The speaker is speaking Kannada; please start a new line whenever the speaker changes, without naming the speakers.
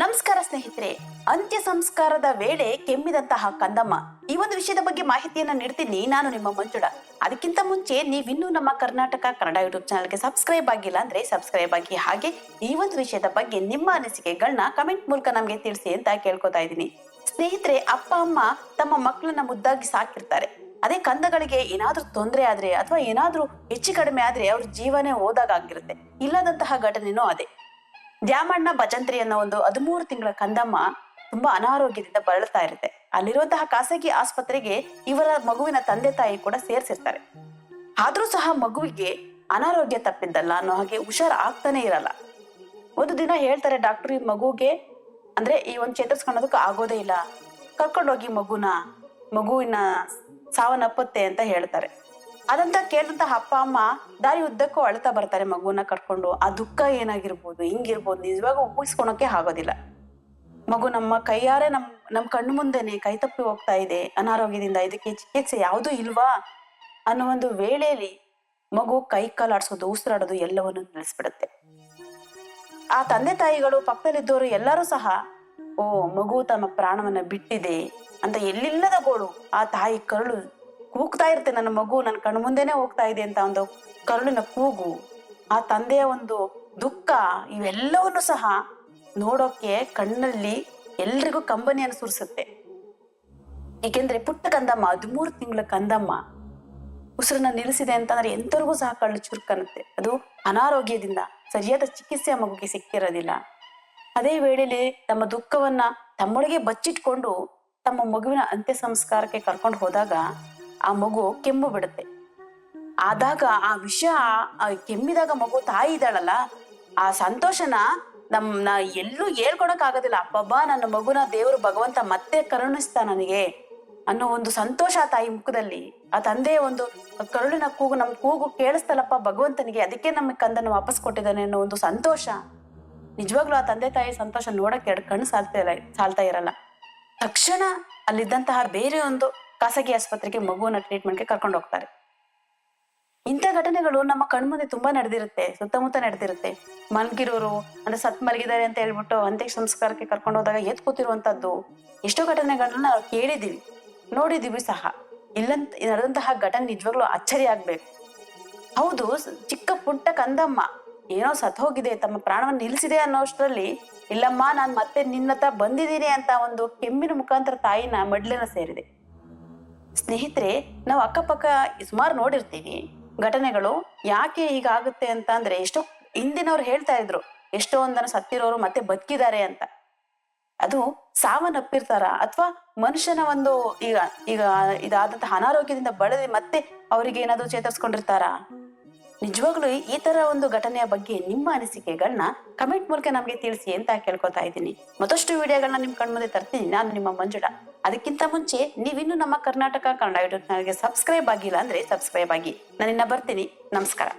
ನಮಸ್ಕಾರ ಸ್ನೇಹಿತರೆ, ಅಂತ್ಯ ಸಂಸ್ಕಾರದ ವೇಳೆ ಕೆಮ್ಮಿದಂತಹ ಕಂದಮ್ಮ. ಈ ಒಂದು ವಿಷಯದ ಬಗ್ಗೆ ಮಾಹಿತಿಯನ್ನ ನೀಡ್ತೀನಿ ನಾನು ನಿಮ್ಮ ಮಂಜುಳ. ಅದಕ್ಕಿಂತ ಮುಂಚೆ ನೀವಿನ್ನೂ ನಮ್ಮ ಕರ್ನಾಟಕ ಕನ್ನಡ ಯೂಟ್ಯೂಬ್ ಚಾನಲ್ಗೆ ಸಬ್ಸ್ಕ್ರೈಬ್ ಆಗಿಲ್ಲ ಅಂದ್ರೆ ಸಬ್ಸ್ಕ್ರೈಬ್ ಆಗಿ ಹಾಗೆ ಈ ಒಂದು ವಿಷಯದ ಬಗ್ಗೆ ನಿಮ್ಮ ಅನಿಸಿಕೆಗಳನ್ನ ಕಮೆಂಟ್ ಮೂಲಕ ನಮಗೆ ತಿಳಿಸಿ ಅಂತ ಕೇಳ್ಕೊತಾ ಇದ್ದೀನಿ. ಸ್ನೇಹಿತರೆ, ಅಪ್ಪ, ಅಮ್ಮ ತಮ್ಮ ಮಕ್ಕಳನ್ನ ಮುದ್ದಾಗಿ ಸಾಕಿರ್ತಾರೆ. ಅದೇ ಕಂದಗಳಿಗೆ ಏನಾದ್ರೂ ತೊಂದರೆ ಆದ್ರೆ ಅಥವಾ ಏನಾದ್ರೂ ಹೆಚ್ಚು ಕಡಿಮೆ ಆದ್ರೆ ಅವ್ರ ಜೀವನೇ ಹೋದಾಗ ಆಗಿರುತ್ತೆ. ಇಲ್ಲದಂತಹ ಘಟನೆನೂ ಅದೇ. ದ್ಯಾಮಣ್ಣ ಭಜಂತ್ರಿ ಅನ್ನೋ ಒಂದು ಹದಿಮೂರು ತಿಂಗಳ ಕಂದಮ್ಮ ತುಂಬಾ ಅನಾರೋಗ್ಯದಿಂದ ಬಳಲ್ತಾ ಇರುತ್ತೆ. ಅಲ್ಲಿರುವಂತಹ ಖಾಸಗಿ ಆಸ್ಪತ್ರೆಗೆ ಇವರ ಮಗುವಿನ ತಂದೆ ತಾಯಿ ಕೂಡ ಸೇರ್ಸಿರ್ತಾರೆ. ಆದ್ರೂ ಸಹ ಮಗುವಿಗೆ ಅನಾರೋಗ್ಯ ತಪ್ಪಿದ್ದಲ್ಲ ಅನ್ನೋ ಹಾಗೆ ಹುಷಾರ್ ಆಗ್ತಾನೆ ಇರಲ್ಲ. ಒಂದು ದಿನ ಹೇಳ್ತಾರೆ ಡಾಕ್ಟರ್ ಈ ಮಗುಗೆ, ಅಂದ್ರೆ ಈ ಒಂದು ಚೇತರಿಸ್ಕೊಳ್ಳೋದಕ್ಕೆ ಆಗೋದೇ ಇಲ್ಲ. ಕರ್ಕೊಂಡೋಗಿ ಮಗುನ, ಮಗುವಿನ ಸಾವನ್ನಪ್ಪತ್ತೆ ಅಂತ ಹೇಳ್ತಾರೆ. ಅದಂತ ಕೇಳಿದಂತಹ ಅಪ್ಪ, ಅಮ್ಮ ದಾರಿ ಉದ್ದಕ್ಕೂ ಅಳ್ತಾ ಬರ್ತಾರೆ ಮಗುವನ್ನ ಕರ್ಕೊಂಡು. ಆ ದುಃಖ ಏನಾಗಿರ್ಬೋದು, ಹಿಂಗಿರ್ಬೋದು, ನಿಜವಾಗ ಒಪ್ಪಿಸ್ಕೊಳಕ್ಕೆ ಆಗೋದಿಲ್ಲ. ಮಗು ನಮ್ಮ ಕೈಯಾರೆ ನಮ್ ನಮ್ ಕಣ್ಣು ಮುಂದೆನೆ ಕೈ ತಪ್ಪಿ ಹೋಗ್ತಾ ಇದೆ, ಅನಾರೋಗ್ಯದಿಂದ ಇದಕ್ಕೆ ಚಿಕಿತ್ಸೆ ಯಾವುದು ಇಲ್ವಾ ಅನ್ನೋ ಒಂದು ವೇಳೆಯಲ್ಲಿ ಮಗು ಕೈ ಕಾಲಾಡ್ಸೋದು ಉಸಿರಾಡೋದು ಎಲ್ಲವನ್ನು ನಿಲ್ಲಿಸ್ಬಿಡುತ್ತೆ. ಆ ತಂದೆ ತಾಯಿಗಳು ಪಕ್ಕದಲ್ಲಿದ್ದವರು ಎಲ್ಲರೂ ಸಹ, ಓ, ಮಗು ತಮ್ಮ ಪ್ರಾಣವನ್ನ ಬಿಟ್ಟಿದೆ ಅಂತ ಎಲ್ಲಿಲ್ಲದ ಗೋಳು, ಆ ತಾಯಿ ಕರುಳು ಕೂಗ್ತಾ ಇರುತ್ತೆ ನನ್ನ ಮಗು, ನನ್ನ ಕಣ್ಣು ಮುಂದೆನೆ ಹೋಗ್ತಾ ಇದೆ ಅಂತ ಒಂದು ಕರುಳಿನ ಕೂಗು, ಆ ತಂದೆಯ ಒಂದು ದುಃಖ, ಇವೆಲ್ಲವನ್ನು ಸಹ ನೋಡೋಕೆ ಕಣ್ಣಲ್ಲಿ ಎಲ್ರಿಗೂ ಕಂಬನಿ ಸುರಿಸುತ್ತೆ. ಏಕೆಂದ್ರೆ ಪುಟ್ಟ ಕಂದಮ್ಮ, ಹದಿಮೂರು ತಿಂಗಳ ಕಂದಮ್ಮ, ಉಸಿರನ್ನ ನಿಲ್ಲಿಸಿದೆ ಅಂತಂದ್ರೆ ಎಂತರಿಗೂ ಸಹ ಕಳ್ಳು ಚುರುಕನ್ನುತ್ತೆ ಅದು ಅನಾರೋಗ್ಯದಿಂದ ಸರಿಯಾದ ಚಿಕಿತ್ಸೆ ಆ ಮಗುಗೆ ಸಿಕ್ಕಿರೋದಿಲ್ಲ. ಅದೇ ವೇಳೆಯಲ್ಲಿ ತಮ್ಮ ದುಃಖವನ್ನ ತಮ್ಮೊಳಗೆ ಬಚ್ಚಿಟ್ಕೊಂಡು ತಮ್ಮ ಮಗುವಿನ ಅಂತ್ಯ ಸಂಸ್ಕಾರಕ್ಕೆ ಕರ್ಕೊಂಡು ಹೋದಾಗ ಆ ಮಗು ಕೆಮ್ಮು ಬಿಡುತ್ತೆ. ಆದಾಗ ಆ ವಿಷಯ ಆ ಕೆಮ್ಮಿದಾಗ ಮಗು ತಾಯಿ ಇದ್ದಾಳಲ್ಲ, ಆ ಸಂತೋಷನ ನಮ್ನ ಎಲ್ಲೂ ಹೇಳ್ಕೊಳಕ್ ಆಗೋದಿಲ್ಲ ಅಪ್ಪಬ್ಬ ನನ್ನ ಮಗುನ ದೇವರು ಭಗವಂತ ಮತ್ತೆ ಕರುಣಿಸ್ತಾ ನನಗೆ ಅನ್ನೋ ಒಂದು ಸಂತೋಷ ಆ ತಾಯಿ ಮುಖದಲ್ಲಿ. ಆ ತಂದೆಯ ಒಂದು ಕರುಳಿನ ಕೂಗು, ನಮ್ ಕೂಗು ಕೇಳಿಸ್ತಲ್ಲಪ್ಪ ಭಗವಂತನಿಗೆ. ಅದಕ್ಕೆ ನಮ್ಮ ಕಂದನ್ನು ವಾಪಸ್ ಕೊಟ್ಟಿದ್ದಾನೆ ಅನ್ನೋ ಒಂದು ಸಂತೋಷ. ನಿಜವಾಗ್ಲೂ ಆ ತಂದೆ ತಾಯಿ ಸಂತೋಷ ನೋಡಕ್ ಎರಡು ಕಣ್ಣು ಸಾಲ್ತಾ ಇಲ್ಲ, ಸಾಲ್ತಾ ಇರಲ್ಲ. ತಕ್ಷಣ ಅಲ್ಲಿದ್ದಂತಹ ಬೇರೆ ಒಂದು ಖಾಸಗಿ ಆಸ್ಪತ್ರೆಗೆ ಮಗುವನ್ನ ಟ್ರೀಟ್ಮೆಂಟ್ಗೆ ಕರ್ಕೊಂಡು ಹೋಗ್ತಾರೆ. ಇಂಥ ಘಟನೆಗಳು ನಮ್ಮ ಕಣ್ಮುಂದೆ ತುಂಬಾ ನಡೆದಿರುತ್ತೆ, ಸುತ್ತಮುತ್ತ ನಡೆದಿರುತ್ತೆ. ಮಲಗಿರೋರು, ಅಂದ್ರೆ ಸತ್ ಮಲಗಿದ್ದಾರೆ ಅಂತ ಹೇಳ್ಬಿಟ್ಟು ಅಂತ್ಯ ಸಂಸ್ಕಾರಕ್ಕೆ ಕರ್ಕೊಂಡು ಹೋದಾಗ ಎತ್ ಕೂತಿರುವಂತದ್ದು ಎಷ್ಟೋ ಘಟನೆಗಳನ್ನ ಕೇಳಿದೀವಿ ನೋಡಿದೀವಿ ಸಹ. ಇಲ್ಲಂತ, ನಡೆದಂತಹ ಘಟನೆ ನಿಜವಾಗ್ಲೂ ಅಚ್ಚರಿ ಆಗ್ಬೇಕು. ಹೌದು ಚಿಕ್ಕ ಪುಟ್ಟ ಕಂದಮ್ಮ, ಏನೋ ಸತ್ ಹೋಗಿದೆ, ತಮ್ಮ ಪ್ರಾಣವನ್ನು ನಿಲ್ಲಿಸಿದೆ ಅನ್ನೋಷ್ಟರಲ್ಲಿ, ಇಲ್ಲಮ್ಮ, ನಾನು ಮತ್ತೆ ನಿನ್ನತ್ತ ಬಂದಿದ್ದೀನಿ ಅಂತ ಒಂದು ಕೆಮ್ಮಿನ ಮುಖಾಂತರ ತಾಯಿನ ಮಡ್ಲಿನ ಸೇರಿದೆ. ಸ್ನೇಹಿತರೆ, ನಾವು ಅಕ್ಕಪಕ್ಕ ಸುಮಾರು ನೋಡಿರ್ತೀವಿ ಘಟನೆಗಳು ಯಾಕೆ ಹೀಗಾಗುತ್ತೆ ಅಂತ ಅಂದ್ರೆ ಎಷ್ಟೋ ಹಿಂದಿನವ್ರು ಹೇಳ್ತಾ ಇದ್ರು ಎಷ್ಟೋ ಒಂದನ್ನು ಸತ್ತಿರೋರು ಮತ್ತೆ ಬದುಕಿದ್ದಾರೆ ಅಂತ. ಅದು ಸಾವನ್ನಪ್ಪಿರ್ತಾರ? ಅಥವಾ ಮನುಷ್ಯನ ಒಂದು ಈಗ ಈಗ ಇದಾದಂತಹ ಅನಾರೋಗ್ಯದಿಂದ ಬಳಲಿ ಮತ್ತೆ ಅವರಿಗೆ ಏನಾದ್ರು ಚೇತರಿಸ್ಕೊಂಡಿರ್ತಾರ? ನಿಜವಾಗ್ಲೂ ಈ ತರ ಒಂದು ಘಟನೆಯ ಬಗ್ಗೆ ನಿಮ್ಮ ಅನಿಸಿಕೆಗಳನ್ನ ಕಮೆಂಟ್ ಮೂಲಕ ನಮಗೆ ತಿಳಿಸಿ ಅಂತ ಕೇಳ್ಕೊತಾ ಇದ್ದೀನಿ. ಮತ್ತಷ್ಟು ವಿಡಿಯೋಗಳನ್ನ ನಿಮ್ ಕಣ್ಮುಂದೆ ತರ್ತೀನಿ. ನಾನು ನಿಮ್ಮ ಮಂಜುಳ. ಅದಕ್ಕಿಂತ ಮುಂಚೆ ನೀವಿನ್ನೂ ನಮ್ಮ ಕರ್ನಾಟಕ ಕನ್ನಡ ಯೂಟ್ಯೂಬ್ ಚಾನಲ್ಗೆ ಸಬ್ಸ್ಕ್ರೈಬ್ ಆಗಿಲ್ಲ ಅಂದ್ರೆ ಸಬ್ಸ್ಕ್ರೈಬ್ ಆಗಿ. ನಾನಿನ್ನ ಬರ್ತೀನಿ. ನಮಸ್ಕಾರ.